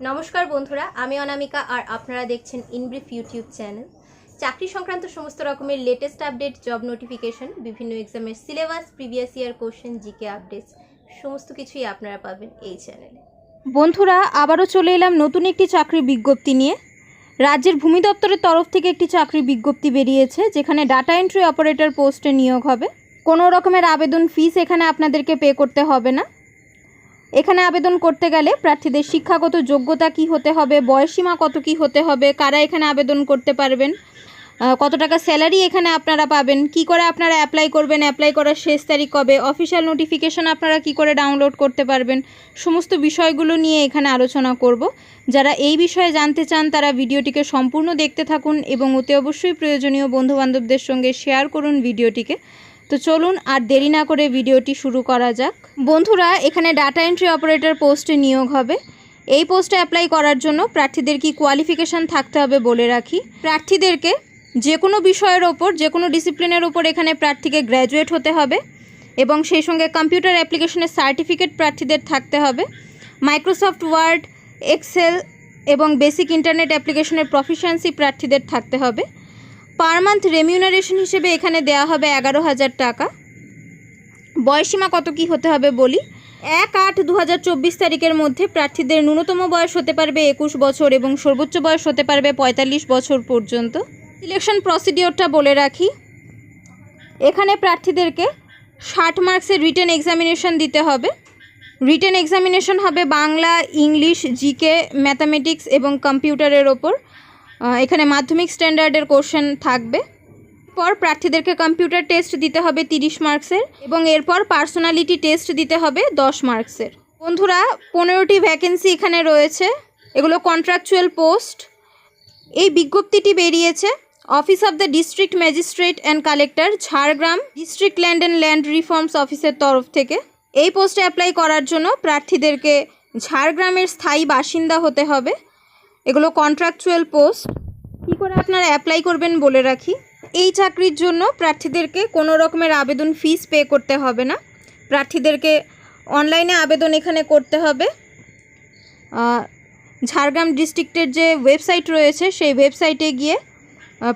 নমস্কার বন্ধুরা, আমি অনামিকা আর আপনারা দেখছেন ইনব্রিফ ইউটিউব চ্যানেল। চাকরি সংক্রান্ত সমস্ত রকমের লেটেস্ট আপডেট জব নোটিফিকেশন বিভিন্ন এক্সামের syllabus previous year question GK updates সমস্ত কিছুই আপনারা পাবেন এই চ্যানেলে বন্ধুরা, আবারও চলে এলাম নতুন একটি চাকরির বিজ্ঞপ্তি নিয়ে। রাজ্যের ভূমি দপ্তরের তরফ থেকে একটি চাকরির বিজ্ঞপ্তি বেরিয়েছে, যেখানে ডাটা এন্ট্রি অপারেটর পোস্টে নিয়োগ হবে। কোনো রকমের আবেদন ফিস এখানে আপনাদেরকে পে করতে হবে না। এখানে আবেদন করতে গেলে প্রার্থীদের শিক্ষাগত যোগ্যতা কি হতে হবে বয়সীমা কত কি হতে হবে, কারা এখানে আবেদন করতে পারবেন কত টাকা স্যালারি এখানে আপনারা পাবেন, কি করে আপনারা অ্যাপ্লাই করবেন অ্যাপ্লাই করার শেষ তারিখ কবে অফিসিয়াল নোটিফিকেশন আপনারা কি করে ডাউনলোড করতে পারবেন, সমস্ত বিষয়গুলো নিয়ে এখানে আলোচনা করব। যারা এই বিষয়ে জানতে চান তারা ভিডিওটিকে সম্পূর্ণ দেখতে থাকুন এবং অতি অবশ্যই প্রয়োজনীয় বন্ধুবান্ধবদের সঙ্গে শেয়ার করুন ভিডিওটিকে। তো চলুন আর দেরি না করে ভিডিওটি শুরু করা যাক। বন্ধুরা, এখানে ডাটা এন্ট্রি অপারেটর পোস্টে নিয়োগ হবে। এই পোস্টে অ্যাপ্লাই করার জন্য প্রার্থীদের কি কোয়ালিফিকেশান থাকতে হবে বলে রাখি। প্রার্থীদেরকে যে কোনো বিষয়ের ওপর যে কোনো ডিসিপ্লিনের ওপর এখানে প্রার্থীকে গ্র্যাজুয়েট হতে হবে এবং সেই সঙ্গে কম্পিউটার অ্যাপ্লিকেশনের সার্টিফিকেট প্রার্থীদের থাকতে হবে। মাইক্রোসফট ওয়ার্ড এক্সেল এবং বেসিক ইন্টারনেট অ্যাপ্লিকেশনের প্রফিসিয়েন্সি প্রার্থীদের থাকতে হবে। পার মান্থ রেমিউনারেশন হিসেবে এখানে দেওয়া হবে এগারো হাজার টাকা। বয়সীমা কত কি হতে হবে বলি? এক আট দু তারিখের মধ্যে প্রার্থীদের ন্যূনতম বয়স হতে পারবে একুশ বছর এবং সর্বোচ্চ বয়স হতে পারবে পঁয়তাল্লিশ বছর পর্যন্ত। সিলেকশন প্রসিডিওরটা বলে রাখি। এখানে প্রার্থীদেরকে ষাট মার্কসের রিটেন এক্সামিনেশন দিতে হবে। রিটেন এক্সামিনেশন হবে বাংলা, ইংলিশ, জিকে ম্যাথামেটিক্স এবং কম্পিউটারের ওপর। এখানে মাধ্যমিক স্ট্যান্ডার্ডের কোশ্চেন থাকবে। পর প্রার্থীদেরকে কম্পিউটার টেস্ট দিতে হবে তিরিশ মার্কসের এবং এরপর পার্সোনালিটি টেস্ট দিতে হবে দশ মার্কসের। বন্ধুরা, পনেরোটি ভ্যাকেন্সি এখানে রয়েছে। এগুলো কন্ট্রাকচুয়াল পোস্ট এই বিজ্ঞপ্তিটি বেরিয়েছে office of the district magistrate and collector Jhargram district land and land reforms অফিসের তরফ থেকে। এই পোস্টে অ্যাপ্লাই করার জন্য প্রার্থীদেরকে ঝাড়গ্রামের স্থায়ী বাসিন্দা হতে হবে। এগুলো কন্ট্রাকচুয়াল পোস্ট কী করে আপনারা অ্যাপ্লাই করবেন বলে রাখি? এই চাকরির জন্য প্রার্থীদেরকে কোনো রকমের আবেদন ফিস পে করতে হবে না। প্রার্থীদেরকে অনলাইনে আবেদন এখানে করতে হবে। ঝাড়গ্রাম ডিস্ট্রিক্টের যে ওয়েবসাইট রয়েছে, সেই ওয়েবসাইটে গিয়ে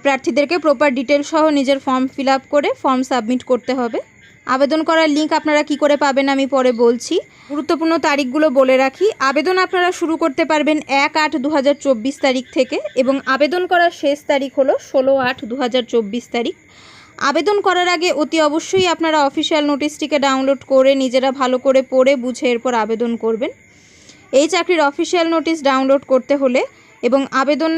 প্রার্থীদেরকে প্রপার ডিটেল সহ নিজের ফর্ম ফিল আপ করে ফর্ম সাবমিট করতে হবে। আবেদন করার লিঙ্ক আপনারা কি করে পাবেন আমি পরে বলছি। গুরুত্বপূর্ণ তারিখগুলো বলে রাখি। আবেদন আপনারা শুরু করতে পারবেন এক আট দু তারিখ থেকে এবং আবেদন করার শেষ তারিখ হলো ষোলো আট দু তারিখ। আবেদন করার আগে অতি অবশ্যই আপনারা অফিসিয়াল নোটিশটিকে ডাউনলোড করে নিজেরা ভালো করে পড়ে বুঝে এরপর আবেদন করবেন। এই চাকরির অফিসিয়াল নোটিশ ডাউনলোড করতে হলে এবং আবেদন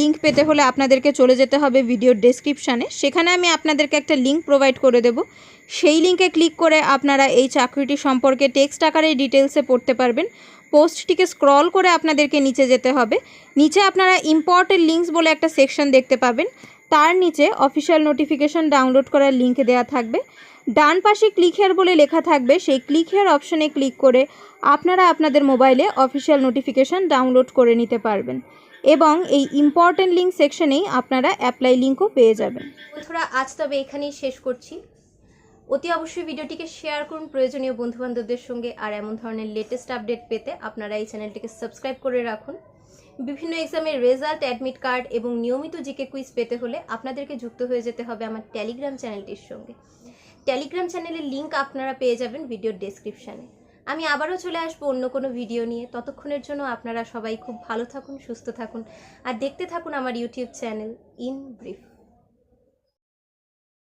লিঙ্ক পেতে হলে আপনাদেরকে চলে যেতে হবে ভিডিওর ডেসক্রিপশানে সেখানে আমি আপনাদেরকে একটা লিঙ্ক প্রোভাইড করে দেব। সেই লিঙ্কে ক্লিক করে আপনারা এই চাকরিটি সম্পর্কে টেক্সট আকারে ডিটেলসে পড়তে পারবেন। পোস্টটিকে স্ক্রল করে আপনাদেরকে নিচে যেতে হবে। নিচে আপনারা ইম্পর্টেন্ট লিঙ্কস বলে একটা সেকশন দেখতে পাবেন। তার নিচে অফিসিয়াল নোটিফিকেশন ডাউনলোড করার লিঙ্ক দেওয়া থাকবে। ডান পাশে ক্লিক হেয়ার বলে লেখা থাকবে, সেই ক্লিক হেয়ার অপশনে ক্লিক করে আপনারা আপনাদের মোবাইলে অফিসিয়াল নোটিফিকেশন ডাউনলোড করে নিতে পারবেন এবং এই ইম্পর্টেন্ট লিঙ্ক সেকশনেই আপনারা অ্যাপ্লাই লিঙ্কও পেয়ে যাবেন। বন্ধুরা, আজ তবে এখানেই শেষ করছি। অতি অবশ্যই ভিডিওটিকে শেয়ার করুন প্রয়োজনীয় বন্ধুবান্ধবদের সঙ্গে আর এমন ধরনের লেটেস্ট আপডেট পেতে আপনারা এই চ্যানেলটিকে সাবস্ক্রাইব করে রাখুন। বিভিন্ন এক্সামের রেজাল্ট অ্যাডমিট কার্ড এবং নিয়মিত জিকে কুইজ পেতে হলে আপনাদেরকে যুক্ত হয়ে যেতে হবে আমার টেলিগ্রাম চ্যানেলটির সঙ্গে। টেলিগ্রাম চ্যানেলের লিঙ্ক আপনারা পেয়ে যাবেন ভিডিওর ডেসক্রিপশানে আমি আবারও চলে আসব অন্য কোনো ভিডিও নিয়ে। ততক্ষণের জন্য আপনারা সবাই খুব ভালো থাকুন, সুস্থ থাকুন। আর দেখতে থাকুন আমার ইউটিউব চ্যানেল ইন ব্রিফ